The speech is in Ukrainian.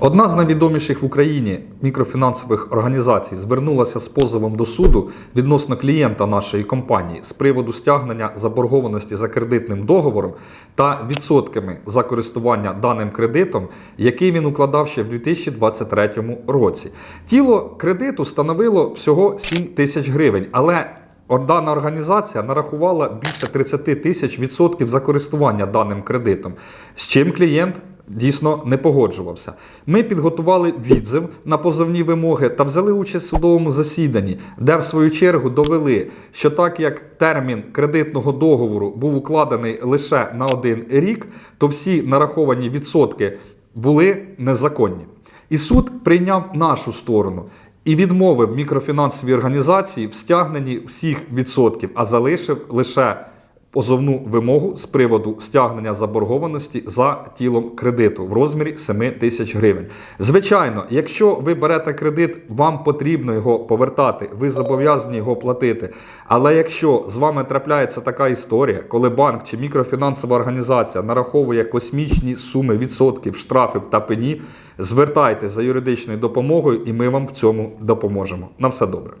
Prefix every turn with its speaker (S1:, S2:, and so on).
S1: Одна з найвідоміших в Україні мікрофінансових організацій звернулася з позовом до суду відносно клієнта нашої компанії з приводу стягнення заборгованості за кредитним договором та відсотками за користування даним кредитом, який він укладав ще в 2023 році. Тіло кредиту становило всього 7 тисяч гривень, але Дана організація нарахувала більше 30 тисяч відсотків за користування даним кредитом, з чим клієнт дійсно не погоджувався. Ми підготували відзив на позовні вимоги та взяли участь в судовому засіданні, де в свою чергу довели, що так як термін кредитного договору був укладений лише на один рік, то всі нараховані відсотки були незаконні. І суд прийняв нашу сторону і відмовив мікрофінансовій організації в стягненні всіх відсотків, а залишив лише позовну вимогу з приводу стягнення заборгованості за тілом кредиту в розмірі 7 тисяч гривень. Звичайно, якщо ви берете кредит, вам потрібно його повертати, ви зобов'язані його платити. Але якщо з вами трапляється така історія, коли банк чи мікрофінансова організація нараховує космічні суми відсотків, штрафів та пені, звертайтеся за юридичною допомогою, і ми вам в цьому допоможемо. На все добре.